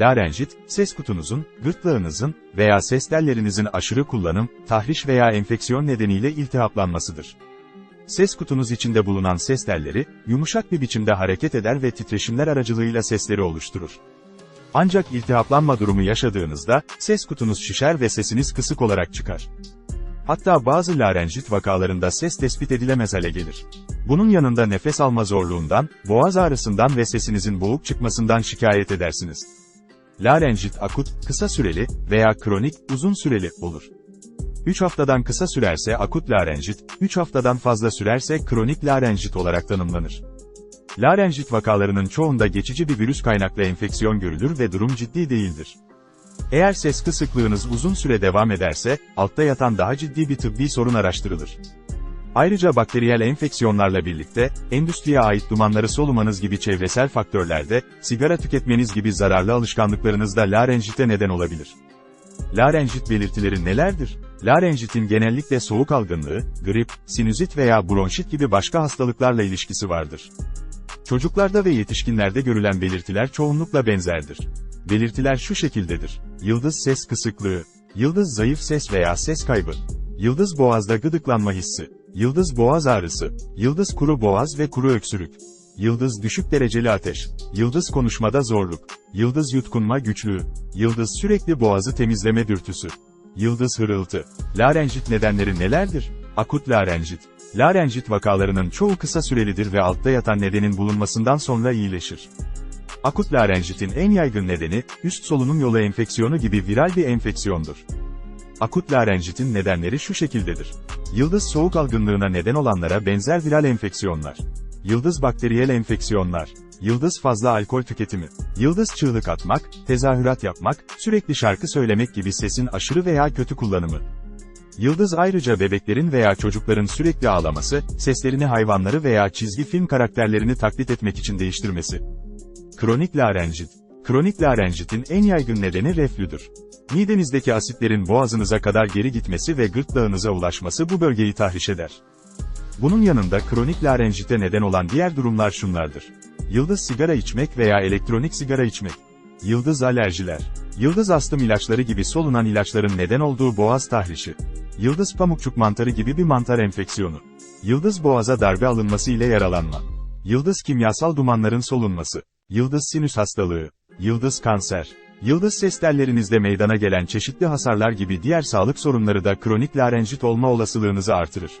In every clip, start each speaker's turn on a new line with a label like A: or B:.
A: Larenjit, ses kutunuzun, gırtlağınızın veya ses tellerinizin aşırı kullanım, tahriş veya enfeksiyon nedeniyle iltihaplanmasıdır. Ses kutunuz içinde bulunan ses telleri, yumuşak bir biçimde hareket eder ve titreşimler aracılığıyla sesleri oluşturur. Ancak iltihaplanma durumu yaşadığınızda, ses kutunuz şişer ve sesiniz kısık olarak çıkar. Hatta bazı larenjit vakalarında ses tespit edilemez hale gelir. Bunun yanında nefes alma zorluğundan, boğaz ağrısından ve sesinizin boğuk çıkmasından şikayet edersiniz. Larenjit akut, kısa süreli veya kronik, uzun süreli olur. 3 haftadan kısa sürerse akut larenjit, 3 haftadan fazla sürerse kronik larenjit olarak tanımlanır. Larenjit vakalarının çoğunda geçici bir virüs kaynaklı enfeksiyon görülür ve durum ciddi değildir. Eğer ses kısıklığınız uzun süre devam ederse, altta yatan daha ciddi bir tıbbi sorun araştırılır. Ayrıca bakteriyel enfeksiyonlarla birlikte, endüstriye ait dumanları solumanız gibi çevresel faktörlerde, sigara tüketmeniz gibi zararlı alışkanlıklarınız da larenjite neden olabilir. Larenjit belirtileri nelerdir? Larenjitin genellikle soğuk algınlığı, grip, sinüzit veya bronşit gibi başka hastalıklarla ilişkisi vardır. Çocuklarda ve yetişkinlerde görülen belirtiler çoğunlukla benzerdir. Belirtiler şu şekildedir. Yıldız ses kısıklığı, yıldız zayıf ses veya ses kaybı, yıldız boğazda gıdıklanma hissi, yıldız boğaz ağrısı, yıldız kuru boğaz ve kuru öksürük, yıldız düşük dereceli ateş, yıldız konuşmada zorluk, yıldız yutkunma güçlüğü, yıldız sürekli boğazı temizleme dürtüsü, yıldız hırıltı. Larenjit nedenleri nelerdir? Akut larenjit. Larenjit vakalarının çoğu kısa sürelidir ve altta yatan nedenin bulunmasından sonra iyileşir. Akut larenjitin en yaygın nedeni, üst solunum yolu enfeksiyonu gibi viral bir enfeksiyondur. Akut larenjitin nedenleri şu şekildedir. Yıldız soğuk algınlığına neden olanlara benzer viral enfeksiyonlar. Yıldız bakteriyel enfeksiyonlar. Yıldız fazla alkol tüketimi. Yıldız çığlık atmak, tezahürat yapmak, sürekli şarkı söylemek gibi sesin aşırı veya kötü kullanımı. Yıldız ayrıca bebeklerin veya çocukların sürekli ağlaması, seslerini hayvanları veya çizgi film karakterlerini taklit etmek için değiştirmesi. Kronik larenjit. Kronik larenjitin en yaygın nedeni reflüdür. Midenizdeki asitlerin boğazınıza kadar geri gitmesi ve gırtlağınıza ulaşması bu bölgeyi tahriş eder. Bunun yanında kronik larenjite neden olan diğer durumlar şunlardır. Yıldız sigara içmek veya elektronik sigara içmek. Yıldız alerjiler. Yıldız astım ilaçları gibi solunan ilaçların neden olduğu boğaz tahrişi. Yıldız pamukçuk mantarı gibi bir mantar enfeksiyonu. Yıldız boğaza darbe alınması ile yaralanma. Yıldız kimyasal dumanların solunması. Yıldız sinüs hastalığı. Yıldız kanser. Yıldız ses tellerinizde meydana gelen çeşitli hasarlar gibi diğer sağlık sorunları da kronik larenjit olma olasılığınızı artırır.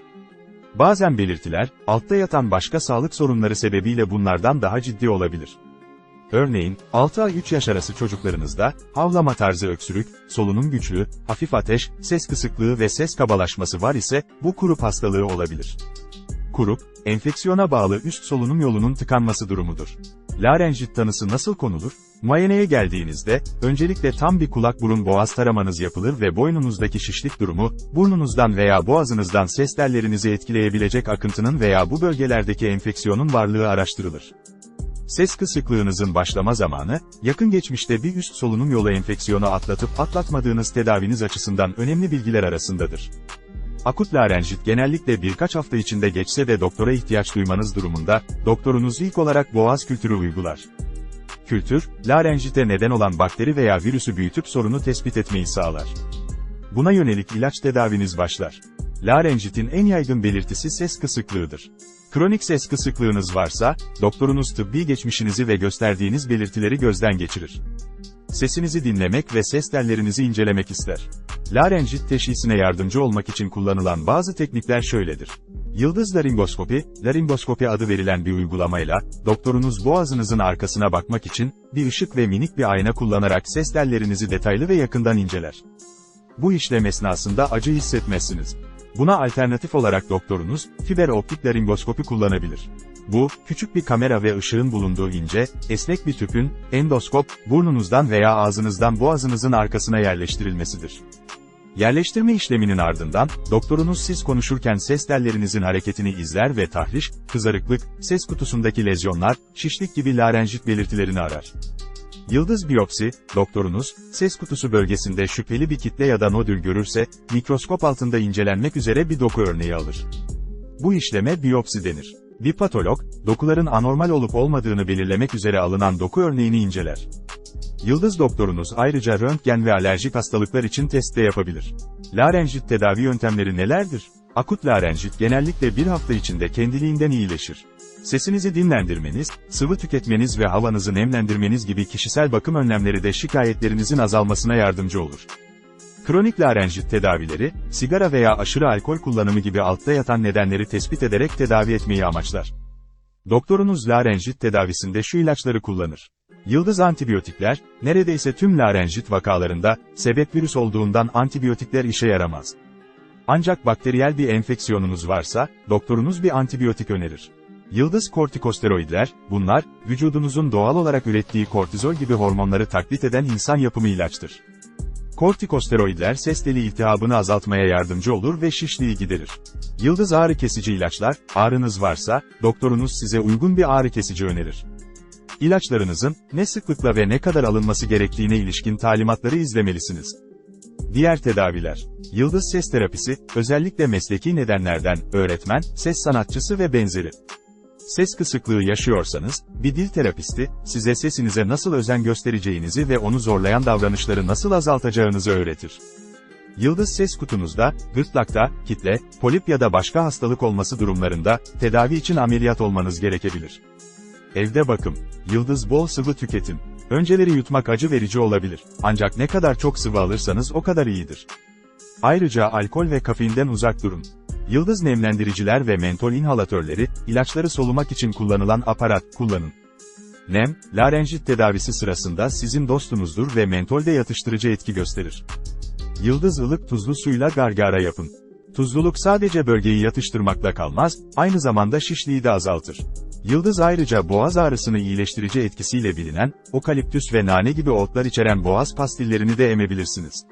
A: Bazen belirtiler, altta yatan başka sağlık sorunları sebebiyle bunlardan daha ciddi olabilir. Örneğin, 6 ay 3 yaş arası çocuklarınızda, havlama tarzı öksürük, solunum güçlüğü, hafif ateş, ses kısıklığı ve ses kabalaşması var ise, bu kurup hastalığı olabilir. Kurup, enfeksiyona bağlı üst solunum yolunun tıkanması durumudur. Larenjit tanısı nasıl konulur? Muayeneye geldiğinizde, öncelikle tam bir kulak burun boğaz taramanız yapılır ve boynunuzdaki şişlik durumu, burnunuzdan veya boğazınızdan ses tellerinizi etkileyebilecek akıntının veya bu bölgelerdeki enfeksiyonun varlığı araştırılır. Ses kısıklığınızın başlama zamanı, yakın geçmişte bir üst solunum yolu enfeksiyonu atlatıp atlatmadığınız tedaviniz açısından önemli bilgiler arasındadır. Akut larenjit genellikle birkaç hafta içinde geçse de doktora ihtiyaç duymanız durumunda, doktorunuz ilk olarak boğaz kültürü uygular. Kültür, larenjite neden olan bakteri veya virüsü büyütüp sorunu tespit etmeyi sağlar. Buna yönelik ilaç tedaviniz başlar. Larenjitin en yaygın belirtisi ses kısıklığıdır. Kronik ses kısıklığınız varsa, doktorunuz tıbbi geçmişinizi ve gösterdiğiniz belirtileri gözden geçirir. Sesinizi dinlemek ve ses tellerinizi incelemek ister. Larenjit teşhisine yardımcı olmak için kullanılan bazı teknikler şöyledir. Yıldız laringoskopi, laringoskopi adı verilen bir uygulamayla, doktorunuz boğazınızın arkasına bakmak için, bir ışık ve minik bir ayna kullanarak ses tellerinizi detaylı ve yakından inceler. Bu işlem esnasında acı hissetmezsiniz. Buna alternatif olarak doktorunuz, fiber optik laringoskopi kullanabilir. Bu, küçük bir kamera ve ışığın bulunduğu ince, esnek bir tüpün, endoskop, burnunuzdan veya ağzınızdan boğazınızın arkasına yerleştirilmesidir. Yerleştirme işleminin ardından, doktorunuz siz konuşurken ses tellerinizin hareketini izler ve tahriş, kızarıklık, ses kutusundaki lezyonlar, şişlik gibi larenjit belirtilerini arar. Yıldız biyopsi, doktorunuz, ses kutusu bölgesinde şüpheli bir kitle ya da nodül görürse, mikroskop altında incelenmek üzere bir doku örneği alır. Bu işleme biyopsi denir. Bir patolog, dokuların anormal olup olmadığını belirlemek üzere alınan doku örneğini inceler. Yıldız doktorunuz ayrıca röntgen ve alerjik hastalıklar için test de yapabilir. Larenjit tedavi yöntemleri nelerdir? Akut larenjit genellikle bir hafta içinde kendiliğinden iyileşir. Sesinizi dinlendirmeniz, sıvı tüketmeniz ve havanızı nemlendirmeniz gibi kişisel bakım önlemleri de şikayetlerinizin azalmasına yardımcı olur. Kronik larenjit tedavileri, sigara veya aşırı alkol kullanımı gibi altta yatan nedenleri tespit ederek tedavi etmeyi amaçlar. Doktorunuz larenjit tedavisinde şu ilaçları kullanır. Yıldız antibiyotikler, neredeyse tüm larenjit vakalarında, sebep virüs olduğundan antibiyotikler işe yaramaz. Ancak bakteriyel bir enfeksiyonunuz varsa, doktorunuz bir antibiyotik önerir. Yıldız kortikosteroidler, bunlar, vücudunuzun doğal olarak ürettiği kortizol gibi hormonları taklit eden insan yapımı ilaçtır. Kortikosteroidler ses teli iltihabını azaltmaya yardımcı olur ve şişliği giderir. Yıldız ağrı kesici ilaçlar, ağrınız varsa, doktorunuz size uygun bir ağrı kesici önerir. İlaçlarınızın, ne sıklıkla ve ne kadar alınması gerektiğine ilişkin talimatları izlemelisiniz. Diğer tedaviler. Yıldız ses terapisi, özellikle mesleki nedenlerden, öğretmen, ses sanatçısı ve benzeri. Ses kısıklığı yaşıyorsanız, bir dil terapisti, size sesinize nasıl özen göstereceğinizi ve onu zorlayan davranışları nasıl azaltacağınızı öğretir. Yıldız ses kutunuzda, gırtlakta, kitle, polip ya da başka hastalık olması durumlarında, tedavi için ameliyat olmanız gerekebilir. Evde bakım. Yıldız bol sıvı tüketim. Önceleri yutmak acı verici olabilir. Ancak ne kadar çok sıvı alırsanız o kadar iyidir. Ayrıca alkol ve kafeinden uzak durun. Yıldız nemlendiriciler ve mentol inhalatörleri, ilaçları solumak için kullanılan aparat, kullanın. Nem, larenjit tedavisi sırasında sizin dostunuzdur ve mentolde yatıştırıcı etki gösterir. Yıldız ılık tuzlu suyla gargara yapın. Tuzluluk sadece bölgeyi yatıştırmakla kalmaz, aynı zamanda şişliği de azaltır. Yıldız ayrıca boğaz ağrısını iyileştirici etkisiyle bilinen, okaliptüs ve nane gibi otlar içeren boğaz pastillerini de emebilirsiniz.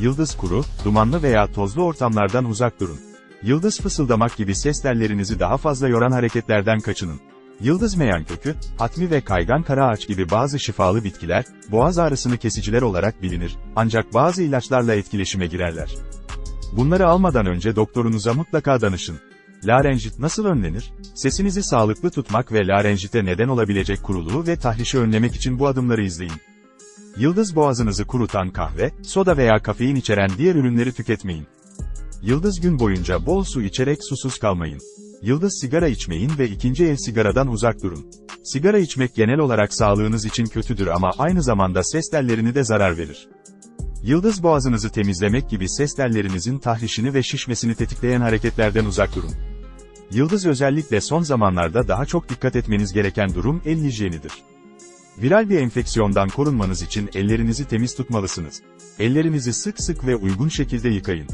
A: Yıldız kuru, dumanlı veya tozlu ortamlardan uzak durun. Yıldız fısıldamak gibi ses tellerinizi daha fazla yoran hareketlerden kaçının. Yıldız meyan kökü, hatmi ve kaygan kara ağaç gibi bazı şifalı bitkiler, boğaz ağrısını kesiciler olarak bilinir, ancak bazı ilaçlarla etkileşime girerler. Bunları almadan önce doktorunuza mutlaka danışın. Larenjit nasıl önlenir? Sesinizi sağlıklı tutmak ve larenjite neden olabilecek kuruluğu ve tahrişi önlemek için bu adımları izleyin. Yıldız boğazınızı kurutan kahve, soda veya kafein içeren diğer ürünleri tüketmeyin. Yıldız gün boyunca bol su içerek susuz kalmayın. Yıldız sigara içmeyin ve ikinci el sigaradan uzak durun. Sigara içmek genel olarak sağlığınız için kötüdür ama aynı zamanda ses tellerini de zarar verir. Yıldız boğazınızı temizlemek gibi ses tellerinizin tahrişini ve şişmesini tetikleyen hareketlerden uzak durun. Yıldız özellikle son zamanlarda daha çok dikkat etmeniz gereken durum el hijyenidir. Viral bir enfeksiyondan korunmanız için ellerinizi temiz tutmalısınız. Ellerinizi sık sık ve uygun şekilde yıkayın.